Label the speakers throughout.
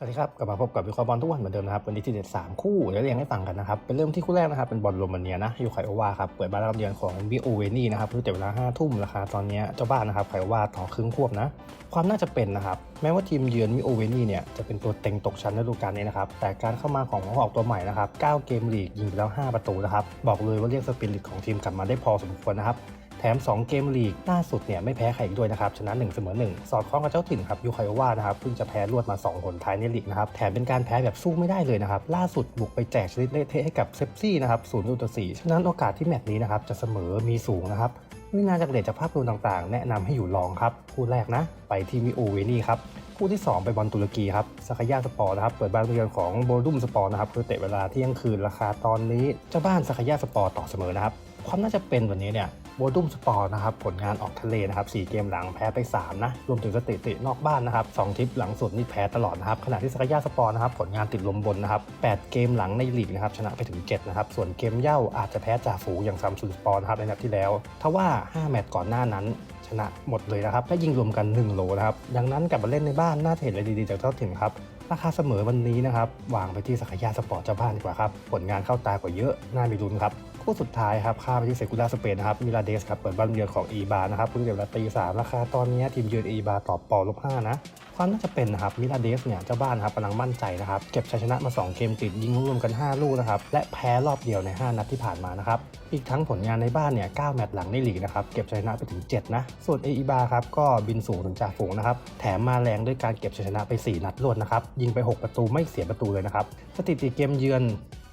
Speaker 1: สวัสดีครับกลับมาพบกับวิเคราะห์บอลทุกวันเหมือนเดิมนะครับวันนี้ที่เด็ด3คู่เดี๋ยวเรียงให้ฟังกันนะครับเป็นเริ่มที่คู่แรกนะครับเป็นบอลโรมาเนียนะยูไคโอวาครับเปิดบ้านรับเยือนของบิโอเวนี่นะครับรู้แต่เวลา5ทุ่มราคาตอนนี้เจ้าบ้านนะครับไคโอวาต่อครึ่งควบนะความน่าจะเป็นนะครับแม้ว่าทีมเยือนมิโอเวนี่เนี่ยจะเป็นตัวเต็งตกชั้นในฤดูกาลนี้นะครับแต่การเข้ามาของหัวหอกตัวใหม่นะครับ9เกมลีกยิงไปแล้ว 5 ประตูนะครับบอกเลยว่าเรียกสปิริตของทีมกลับมาได้พอสมควรนะครับ แถม 2 เกมลีกล่าสุดเนี่ยไม่แพ้ใครอีกด้วยนะครับชนะ1เสมอ1 สอดคล้องกับเจ้าถิ่นครับยูไคโอวานะครับเพิ่งจะแพ้รวดมา 2 หนท้ายในลีกนะครับแถมเป็นการแพ้แบบสู้ไม่ได้เลยนะครับล่าสุดบุกไปแจกชนิดเละเทะให้กับเซฟซี่นะครับศูนย์ต่อสี่ฉะนั้นโอกาสที่แมตช์นี้นะครับจะเสมอมีสูงนะครับวินาจากเดชจากภาพรวมต่างๆ แนะนำให้อยู่ลองครับคู่แรกนะ ไปที่มิโอเวนี่ครับคู่ที่ 2 ไปบอลตุรกีครับสักยาสปอร์นะครับเปิดบ้านเยือนของโบดุมสปอร์นะครับคือเตะเวลาเที่ยงคืนราคาตอนนี้เจ้าบ้านสักยาสปอร์ต่อเสมอนะครับ ความน่าจะเป็นวันนี้เนี่ยโบดุมสปอร์นะครับผลงานออกทะเลนะครับ4เกมหลังแพ้ไป3นะรวมถึงสถิตินอกบ้านนะครับ2ทริปหลังสุดนี่แพ้ตลอดนะครับขณะที่สักยาสปอร์นะครับผลงานติดลมบนนะครับ8เกมหลังในลีกนะครับชนะไปถึง7นะครับส่วนเกมเย่าอาจจะแพ้จ่าฝูงอย่างซัมซุนสปอร์นะครับในนัดที่แล้วทว่า 5 แมตช์ก่อนหน้านั้นชนะหมดเลยนะครับและยิงรวมกัน 1 โลนะครับดังนั้นกลับมาเล่นในบ้านน่าจะเห็นอะไรดีๆจากเจ้าถิ่นครับ ราคาเสมอวันนี้นะครับ วางไปที่สักยาสปอร์ตเจ้าบ้านดีกว่าครับ ผลงานเข้าตากว่าเยอะ น่ามีลุ้นครับ คู่สุดท้ายครับข้าไปที่เซกูล่าสเปนนะครับมิลาเดสครับ เปิดบ้านเยือนของอีบานะครับเพิ่งเดี๋ยวละตีสามราคาตอนนี้ทีมเยือนอีบาตอบปอลบห้านะ ความน่าจะเป็นนะครับมิลาเดสเนี่ยเจ้าบ้านครับกำลังมั่นใจนะครับเก็บชัยชนะมา 2 เกมติดยิงรวมกัน 5 ลูกนะครับและแพ้รอบเดียวใน 5 นัดที่ผ่านมานะครับอีกทั้งผลงานในบ้านเนี่ย9แมตช์หลังในลีกนะครับเก็บชัยชนะไปถึง 7 นะ ส่วนเออีบาครับก็บินสูงถึงจ่าฝูงนะครับแถมมาแรงด้วยการเก็บชัยชนะไป 4 นัดรวดนะครับยิงไป 6 ประตูไม่เสียประตูเลยนะครับสถิติเกมเยือน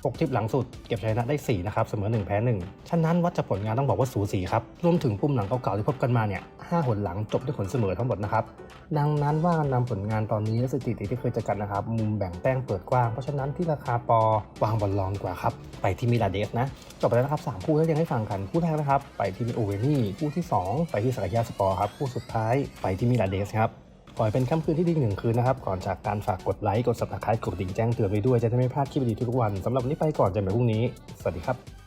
Speaker 1: 6ทิปหลังสุดเก็บชัยชนะได้ 4 นะครับ เสมอ 1 แพ้ 1 ฉะนั้นวัดจากผลงานต้องบอกว่าสูสีครับ รวมถึงปุ่มหลังเก่าๆที่พบกันมาเนี่ย5หนหลังจบด้วยผลเสมอทั้งหมดนะครับ ดังนั้นว่านนำผลงานตอนนี้และสถิติที่เคยจอกันนะครับ มุมแบ่งแต้มเปิดกว้าง เพราะฉะนั้นที่ราคาปอวางบอลลองกว่าครับ ไปที่มิลาเดสนะ จบไปแล้วนะครับ3คู่ที่เรียงให้ฟังกัน คู่แรกนะครับ ไปที่โอเวนี่ คู่ที่ 2 ไปที่สักยาสปอร์ครับ คู่สุดท้ายไปที่มิลาเดสครับ ขอให้เป็นค่ำคืนที่ดีหนึ่งคืนนะครับ ก่อนจากการฝากกดไลค์ กด subscribe กดดิ่งแจ้งเตือนไปด้วย จะได้ไม่พลาดคลิปดีทุกวันสำหรับวันนี้ไปก่อนเจอกันใหม่พรุ่งนี้ สวัสดีครับ